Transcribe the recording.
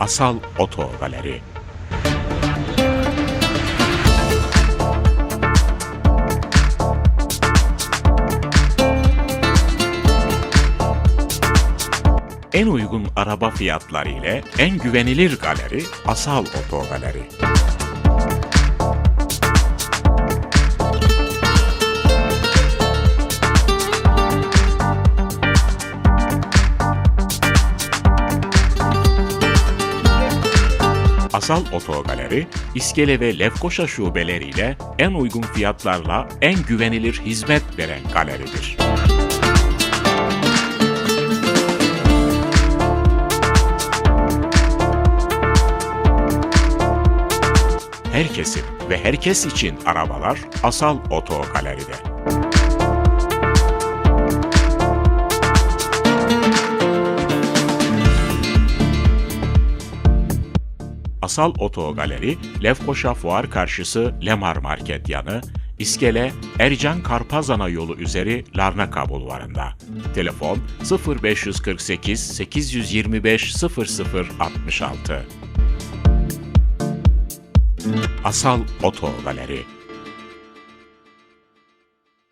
Asal Oto Galeri. En uygun araba fiyatları ile en güvenilir galeri Asal Oto Galeri. Asal Oto Galeri, İskele ve Lefkoşa şubeleriyle en uygun fiyatlarla en güvenilir hizmet veren galeridir. Herkesin ve herkes için arabalar Asal Oto Asal Oto Galeri, Lefkoşa Fuar karşısı Lemar Market yanı, İskele Ercan Karpazana yolu üzeri Larnaka bulvarında. Telefon 0548 825 0066. Asal Oto Galeri